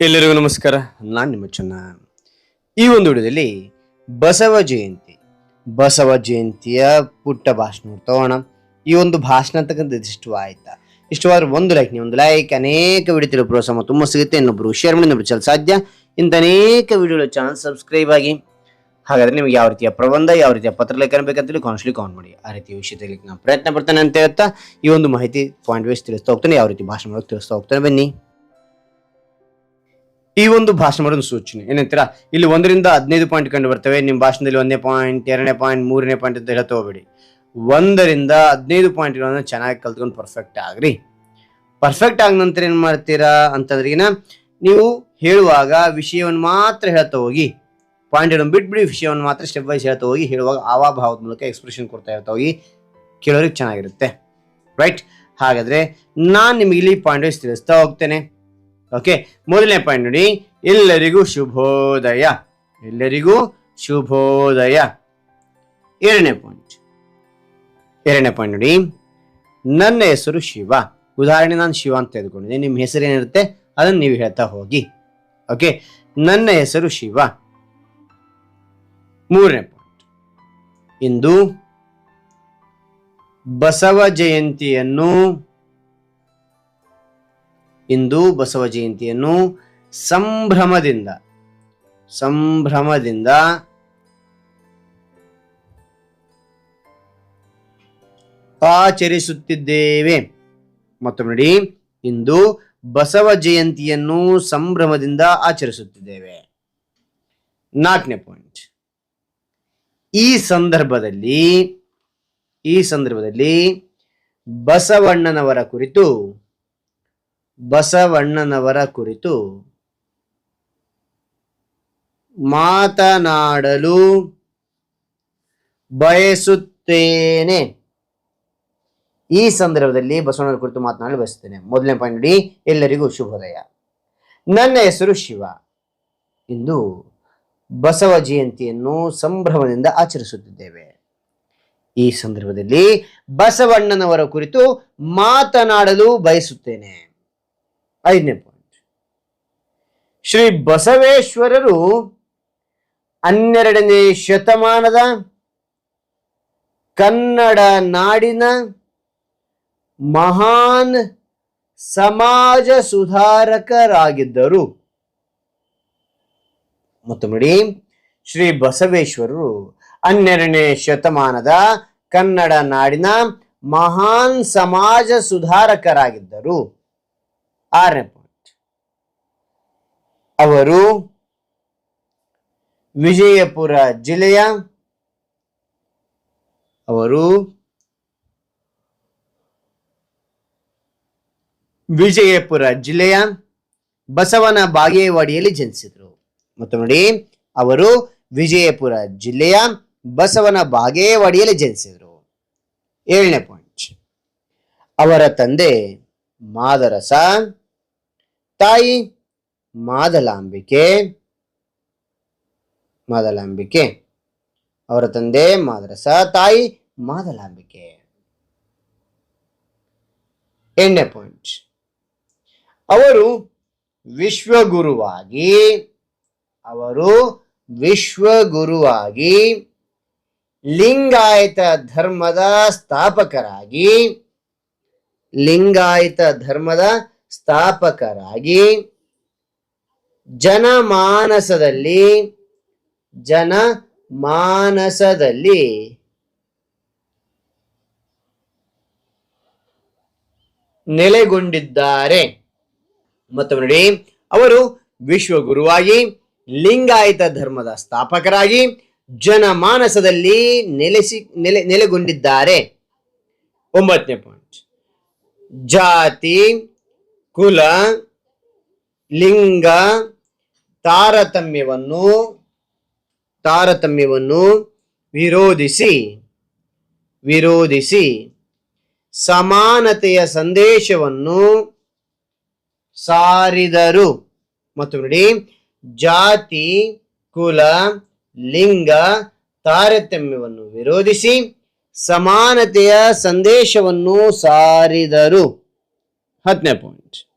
ಎಲ್ಲರಿಗೂ ನಮಸ್ಕಾರ. ನಾನು ನಿಮ್ಮ ಚೆನ್ನ. ಈ ಒಂದು ವಿಡಿಯೋದಲ್ಲಿ ಬಸವ ಜಯಂತಿ. ಬಸವ ಜಯಂತಿಯ ಪುಟ್ಟ ಭಾಷಣ ತಗೋಣ ಈ ಒಂದು ಭಾಷಣ ಅಂತಕ್ಕಂಥದ್ದು ಇಷ್ಟವಾಯ್ತಾ ಇಷ್ಟವಾದ್ರೆ ಒಂದು ಲೈಕ್ ನೀವು ಒಂದು ಲೈಕ್ ಅನೇಕ ವಿಡಿಯೋ ತಿಳಿಯೋ ಪ್ರೋತ್ಸಾಹ ತುಂಬ ಸಿಗುತ್ತೆ. ಇನ್ನೊಬ್ರು ಶೇರ್ ಮಾಡಿ ಇನ್ನೊಬ್ರು ಚಲ ಸಾಧ್ಯ? ಇಂಥ ಅನೇಕ ವಿಡಿಯೋಗಳ ಚಾನಲ್ ಸಬ್ಸ್ಕ್ರೈಬ್ ಆಗಿ. ಹಾಗಾದ್ರೆ ನಿಮ್ಗೆ ಯಾವ ರೀತಿಯ ಪ್ರಬಂಧ, ಯಾವ ರೀತಿಯ ಪತ್ರ ಲೇಖನ ಬೇಕಂತೇಳಿ ಕಾನ್ಸ್ಟ್ಲಿ ಕಾನ್ ಮಾಡಿ. ಆ ರೀತಿಯ ವಿಷಯ ನಾನು ಪ್ರಯತ್ನ ಪಡ್ತೇನೆ ಅಂತ ಹೇಳ್ತಾ ಈ ಒಂದು ಮಾಹಿತಿ ಪಾಯಿಂಟ್ ವೈಸ್ ತಿಳಿಸ್ತಾ ಹೋಗ್ತಾನೆ. ಯಾವ ರೀತಿ ಭಾಷಣ ಮಾಡೋಕೆ ತಿಳಿಸ್ತಾ ಹೋಗ್ತಾನೆ. ಬನ್ನಿ. ಈ ಒಂದು ಭಾಷಣ ಮಾಡೋದು ಸೂಚನೆ. ಏನಂತೀರಾ? ಇಲ್ಲಿ ಒಂದರಿಂದ ಹದಿನೈದು ಪಾಯಿಂಟ್ ಕಂಡು ಬರ್ತವೆ. ನಿಮ್ಮ ಭಾಷಣದಲ್ಲಿ ಒಂದನೇ ಪಾಯಿಂಟ್ ಎರಡನೇ ಪಾಯಿಂಟ್ ಮೂರನೇ ಪಾಯಿಂಟ್ ಅಂತ ಹೇಳ್ತಾ ಹೋಗ್ಬೇಡಿ ಒಂದರಿಂದ ಹದಿನೈದು ಪಾಯಿಂಟ್ಗಳನ್ನು ಚೆನ್ನಾಗಿ ಕಲ್ತ್ಕೊಂಡು ಪರ್ಫೆಕ್ಟ್ ಆಗ್ರಿ. ಪರ್ಫೆಕ್ಟ್ ಆಗ ನಂತರ ಏನು ಮಾಡ್ತೀರಾ ಅಂತಂದ್ರೆ ನೀವು ಹೇಳುವಾಗ ವಿಷಯವನ್ನು ಮಾತ್ರ ಹೇಳ್ತಾ ಹೋಗಿ ಪಾಯಿಂಟ್ ಅನ್ನು ಬಿಟ್ಬಿಡಿ, ವಿಷಯವನ್ನು ಮಾತ್ರ ಸ್ಟೆಪ್ ವೈಸ್ ಹೇಳ್ತಾ ಹೋಗಿ, ಹೇಳುವಾಗ ಆವಾಭಾವದ ಮೂಲಕ ಎಕ್ಸ್ಪ್ರೆಷನ್ ಕೊಡ್ತಾ ಹೇಳ್ತಾ ಹೋಗಿ, ಕೇಳೋರಿಗೆ ಚೆನ್ನಾಗಿರುತ್ತೆ. ರೈಟ್ ಹಾಗಾದ್ರೆ ನಾನು ನಿಮಗೆ ಇಲ್ಲಿ ಪಾಯಿಂಟ್ ವೈಸ್ ತಿಳಿಸ್ತಾ ಹೋಗ್ತೇನೆ. ಓಕೆ ಮೊದಲನೇ ಪಾಯಿಂಟ್ ನೋಡಿ. ಎಲ್ಲರಿಗೂ ಶುಭೋದಯ. ಎಲ್ಲರಿಗೂ ಶುಭೋದಯ. ಎರಡನೇ ಪಾಯಿಂಟ್ ಎರಡನೇ ಪಾಯಿಂಟ್ ನೋಡಿ. ನನ್ನ ಹೆಸರು ಶಿವ. ಉದಾಹರಣೆ ನಾನು ಶಿವ ಅಂತ ತೆಗೆದುಕೊಂಡಿದ್ದೆ ನಿಮ್ಮ ಹೆಸರು ಏನಿರುತ್ತೆ? ಅದನ್ನು ನೀವು ಹೇಳ್ತಾ ಹೋಗಿ. ಓಕೆ ನನ್ನ ಹೆಸರು ಶಿವ. ಮೂರನೇ ಪಾಯಿಂಟ್ ಇಂದು ಬಸವ ಜಯಂತಿಯನ್ನು ಇಂದು ಬಸವ ಜಯಂತಿಯನ್ನು ಸಂಭ್ರಮದಿಂದ ಸಂಭ್ರಮದಿಂದ ಆಚರಿಸುತ್ತಿದ್ದೇವೆ. ಮತ್ತೊಮ್ಮೆ ನೋಡಿ, ಇಂದು ಬಸವ ಜಯಂತಿಯನ್ನು ಸಂಭ್ರಮದಿಂದ ಆಚರಿಸುತ್ತಿದ್ದೇವೆ. ನಾಲ್ಕನೇ ಪಾಯಿಂಟ್ ಈ ಸಂದರ್ಭದಲ್ಲಿ ಈ ಸಂದರ್ಭದಲ್ಲಿ ಬಸವಣ್ಣನವರ ಕುರಿತು ಬಸವಣ್ಣನವರ ಕುರಿತು ಮಾತನಾಡಲು ಬಯಸುತ್ತೇನೆ. ಈ ಸಂದರ್ಭದಲ್ಲಿ ಬಸವಣ್ಣನ ಕುರಿತು ಮಾತನಾಡಲು ಬಯಸುತ್ತೇನೆ. ಮೊದಲನೇ ಪಾಯಿಂಟ್ ನೋಡಿ, ಎಲ್ಲರಿಗೂ ಶುಭೋದಯ. ನನ್ನ ಹೆಸರು ಶಿವ. ಇಂದು ಬಸವ ಜಯಂತಿಯನ್ನು ಸಂಭ್ರಮದಿಂದ ಆಚರಿಸುತ್ತಿದ್ದೇವೆ. ಈ ಸಂದರ್ಭದಲ್ಲಿ ಬಸವಣ್ಣನವರ ಕುರಿತು ಮಾತನಾಡಲು ಬಯಸುತ್ತೇನೆ. ಐದನೇ ಪಾಯಿಂಟ್ ಶ್ರೀ ಬಸವೇಶ್ವರರು ಹನ್ನೆರಡನೇ ಶತಮಾನದ ಕನ್ನಡ ನಾಡಿನ ಮಹಾನ್ ಸಮಾಜ ಸುಧಾರಕರಾಗಿದ್ದರು. ಮತ್ತು ನೋಡಿ, ಶ್ರೀ ಬಸವೇಶ್ವರರು ಹನ್ನೆರಡನೇ ಶತಮಾನದ ಕನ್ನಡ ನಾಡಿನ ಮಹಾನ್ ಸಮಾಜ ಸುಧಾರಕರಾಗಿದ್ದರು. ಆರನೇ ಪಾಯಿಂಟ್ ಅವರು ವಿಜಯಪುರ ಜಿಲ್ಲೆಯ ಅವರು ವಿಜಯಪುರ ಜಿಲ್ಲೆಯ ಬಸವನ ಬಾಗೇವಾಡಿಯಲ್ಲಿ ಜನಿಸಿದರು. ಮತ್ತು ನೋಡಿ, ಅವರು ವಿಜಯಪುರ ಜಿಲ್ಲೆಯ ಬಸವನ ಬಾಗೇವಾಡಿಯಲ್ಲಿ ಜನಿಸಿದರು. ಏಳನೇ ಪಾಯಿಂಟ್ ಅವರ ತಂದೆ ಮಾದರಸ ತಾಯಿ, ಮಾದಲಾಂಬಿಕೆ ಮಾದಲಾಂಬಿಕೆ. ಅವರ ತಂದೆ, ಮಾದರಸ, ತಾಯಿ, ಮಾದಲಾಂಬಿಕೆ. ಎಂಟನೇ ಪಾಯಿಂಟ್ ಅವರು ವಿಶ್ವಗುರುವಾಗಿ ಅವರು ವಿಶ್ವಗುರುವಾಗಿ, ಲಿಂಗಾಯತ ಧರ್ಮದ ಸ್ಥಾಪಕರಾಗಿ, ಲಿಂಗಾಯತ ಧರ್ಮದ ಸ್ಥಾಪಕರಾಗಿ ಜನಮಾನಸದಲ್ಲಿ ಜನಮಾನಸದಲ್ಲಿ ನೆಲೆಗೊಂಡಿದ್ದಾರೆ. ಮತ್ತು ನೋಡಿ, ಅವರು ವಿಶ್ವಗುರುವಾಗಿ, ಲಿಂಗಾಯತ ಧರ್ಮದ ಸ್ಥಾಪಕರಾಗಿ ಜನಮಾನಸದಲ್ಲಿ ನೆಲೆಸಿ, ನೆಲೆ, ನೆಲೆಗೊಂಡಿದ್ದಾರೆ. ಒಂಬತ್ತನೇ ಪಾಯಿಂಟ್ ಜಾತಿ ಕುಲ, ಲಿಂಗ, ತಾರತಮ್ಯವನ್ನು ತಾರತಮ್ಯವನ್ನು ವಿರೋಧಿಸಿ ವಿರೋಧಿಸಿ ಸಮಾನತೆಯ ಸಂದೇಶವನ್ನು ಸಾರಿದರು. ಮತ್ತು ನೋಡಿ, ಜಾತಿ, ಕುಲ, ಲಿಂಗ, ತಾರತಮ್ಯವನ್ನು ವಿರೋಧಿಸಿ ಸಮಾನತೆಯ ಸಂದೇಶವನ್ನು ಸಾರಿದರು. ಹತ್ತನೇ ಪಾಯಿಂಟ್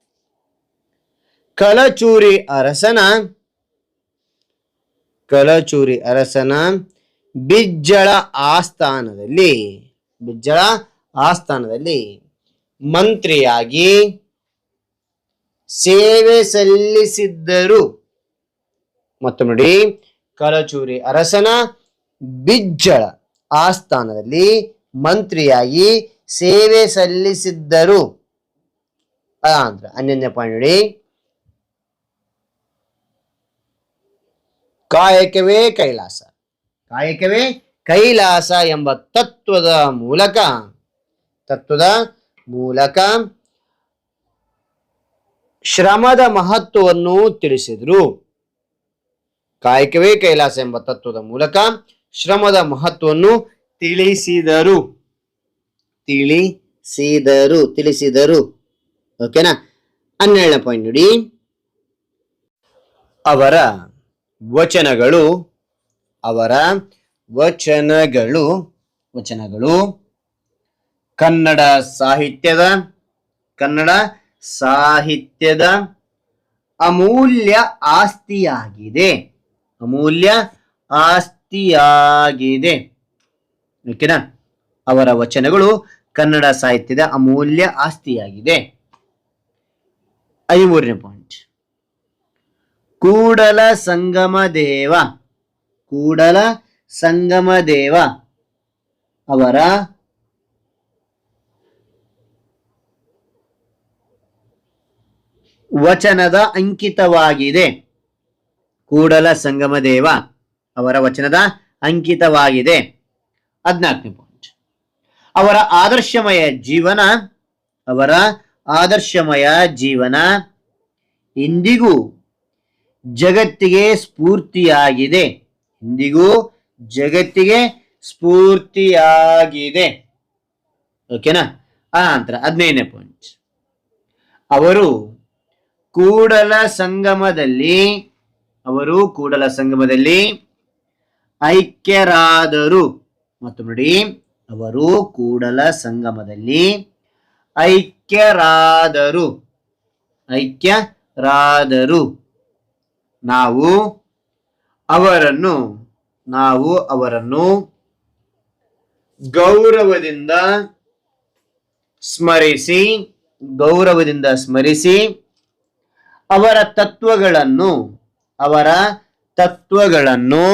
ಕಲಚೂರಿ ಅರಸನ ಕಲಚೂರಿ ಅರಸನ ಬಿಜ್ಜಳ ಆಸ್ಥಾನದಲ್ಲಿ ಬಿಜ್ಜಳ ಆಸ್ಥಾನದಲ್ಲಿ ಮಂತ್ರಿಯಾಗಿ ಸೇವೆ ಸಲ್ಲಿಸಿದ್ದರು. ಮತ್ತು ನೋಡಿ, ಕಲಚೂರಿ ಅರಸನ ಬಿಜ್ಜಳ ಆಸ್ಥಾನದಲ್ಲಿ ಮಂತ್ರಿಯಾಗಿ ಸೇವೆ ಸಲ್ಲಿಸಿದ್ದರು. ಅಂದ್ರೆ ಅನ್ಯನ್ಯ ಪಾಯಿಂಟ್ ನೋಡಿ ಕಾಯಕವೇ ಕೈಲಾಸ. ಕಾಯಕವೇ ಕೈಲಾಸ ಎಂಬ ತತ್ವದ ಮೂಲಕ ತತ್ವದ ಮೂಲಕ ಶ್ರಮದ ಮಹತ್ವವನ್ನು ತಿಳಿಸಿದರು. ಕಾಯಕವೇ ಕೈಲಾಸ ಎಂಬ ತತ್ವದ ಮೂಲಕ ಶ್ರಮದ ಮಹತ್ವವನ್ನು ತಿಳಿಸಿದರು. ತಿಳಿಸಿದರು ತಿಳಿಸಿದರು. ಓಕೆನಾ ಹನ್ನೆರಡನೇ ಪಾಯಿಂಟ್ ನೋಡಿ. ಅವರ ವಚನಗಳು, ಅವರ ವಚನಗಳು ವಚನಗಳು. ಕನ್ನಡ ಸಾಹಿತ್ಯದ ಕನ್ನಡ ಸಾಹಿತ್ಯದ ಅಮೂಲ್ಯ ಆಸ್ತಿಯಾಗಿದೆ. ಅಮೂಲ್ಯ ಆಸ್ತಿಯಾಗಿದೆ. ಓಕೆನಾ? ಅವರ ವಚನಗಳು ಕನ್ನಡ ಸಾಹಿತ್ಯದ ಅಮೂಲ್ಯ ಆಸ್ತಿಯಾಗಿದೆ. ಐಮೂರನೇ ಪಾಯಿಂಟ್ ಕೂಡಲ ಸಂಗಮ ದೇವ. ಕೂಡಲ ಸಂಗಮ ದೇವ. ಅವರ ವಚನದ ಅಂಕಿತವಾಗಿದೆ. ಕೂಡಲ ಸಂಗಮ ದೇವ. ಅವರ ವಚನದ ಅಂಕಿತವಾಗಿದೆ. ಹದಿನಾಲ್ಕನೇ ಪಾಯಿಂಟ್ ಅವರ ಆದರ್ಶಮಯ ಜೀವನ. ಅವರ ಆದರ್ಶಮಯ ಜೀವನ. ಇಂದಿಗೂ ಜಗತ್ತಿಗೆ ಸ್ಫೂರ್ತಿಯಾಗಿದೆ. ಇಂದಿಗೂ ಜಗತ್ತಿಗೆ ಸ್ಫೂರ್ತಿಯಾಗಿದೆ. ಓಕೆನಾ ಆ ನಂತರ ಹದಿನೈದನೇ ಪಾಯಿಂಟ್ ಅವರು ಕೂಡಲ ಸಂಗಮದಲ್ಲಿ, ಅವರು ಕೂಡಲ ಸಂಗಮದಲ್ಲಿ ಐಕ್ಯರಾದರು. ಮತ್ತು ನೋಡಿ, ಅವರು ಕೂಡಲ ಸಂಗಮದಲ್ಲಿ ಐಕ್ಯರಾದರು. ಐಕ್ಯರಾದರು. ನಾವು ಅವರನ್ನು ನಾವು ಅವರನ್ನು ಗೌರವದಿಂದ ಸ್ಮರಿಸಿ ಗೌರವದಿಂದ ಸ್ಮರಿಸಿ ಅವರ ತತ್ವಗಳನ್ನು ಅವರ ತತ್ವಗಳನ್ನು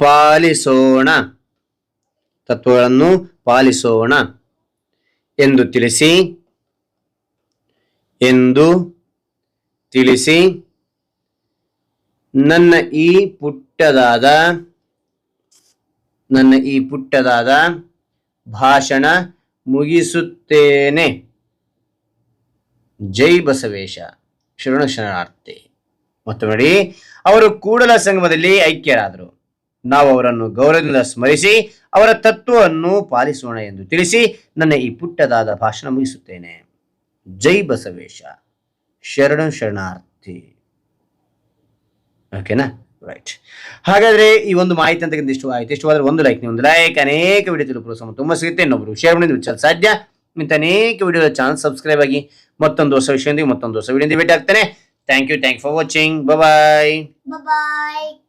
ಪಾಲಿಸೋಣ ತತ್ವಗಳನ್ನು ಪಾಲಿಸೋಣ ಎಂದು ತಿಳಿಸಿ ಎಂದು ತಿಳಿಸಿ. ನನ್ನ ಈ ಪುಟ್ಟದಾದ, ನನ್ನ ಈ ಪುಟ್ಟದಾದ ಭಾಷಣ ಮುಗಿಸುತ್ತೇನೆ. ಜೈ ಬಸವೇಶ, ಶರಣ ಶರಣಾರ್ಥಿ. ಮತ್ತು ನೋಡಿ, ಅವರು ಕೂಡಲ ಸಂಗಮದಲ್ಲಿ ಐಕ್ಯರಾದರು. ನಾವು ಅವರನ್ನು ಗೌರವದಿಂದ ಸ್ಮರಿಸಿ, ಅವರ ತತ್ವವನ್ನು ಪಾಲಿಸೋಣ ಎಂದು ತಿಳಿಸಿ, ನನ್ನ ಈ ಪುಟ್ಟದಾದ ಭಾಷಣ ಮುಗಿಸುತ್ತೇನೆ. ಜೈ ಬಸವೇಶ, ಶರಣ ಶರಣಾರ್ಥಿ. ಓಕೆನಾ ರೈಟ್ ಹಾಗಾದ್ರೆ ಈ ಒಂದು ಮಾಹಿತಿ ಅಂತ ಇಷ್ಟು ಆಯ್ತು ಇಷ್ಟವಾದ್ರೆ ಒಂದು ಲೈಕ್ ಒಂದು ಲೈಕ್ ಅನೇಕ ವಿಡಿಯೋ ಪ್ರೋತ್ಸಾಹ ತುಂಬ ಸಿಗುತ್ತೆ. ಇನ್ನೊಬ್ರು ಶೇರ್ ಮಾಡಿ ವಿಚಾರ ಸಾಧ್ಯ? ಇಂಥ ಅನೇಕ ವಿಡಿಯೋ ಚಾನಲ್ ಸಬ್ಸ್ಕ್ರೈಬ್ ಆಗಿ ಮತ್ತೊಂದು ಹೊಸ ವಿಷಯದಿಂದ ಮತ್ತೊಂದು ಹೊಸ ವಿಡಿಯೋದಿಂದ ಭೇಟಿ ಆಗ್ತಾನೆ thank you thank for watching bye bye.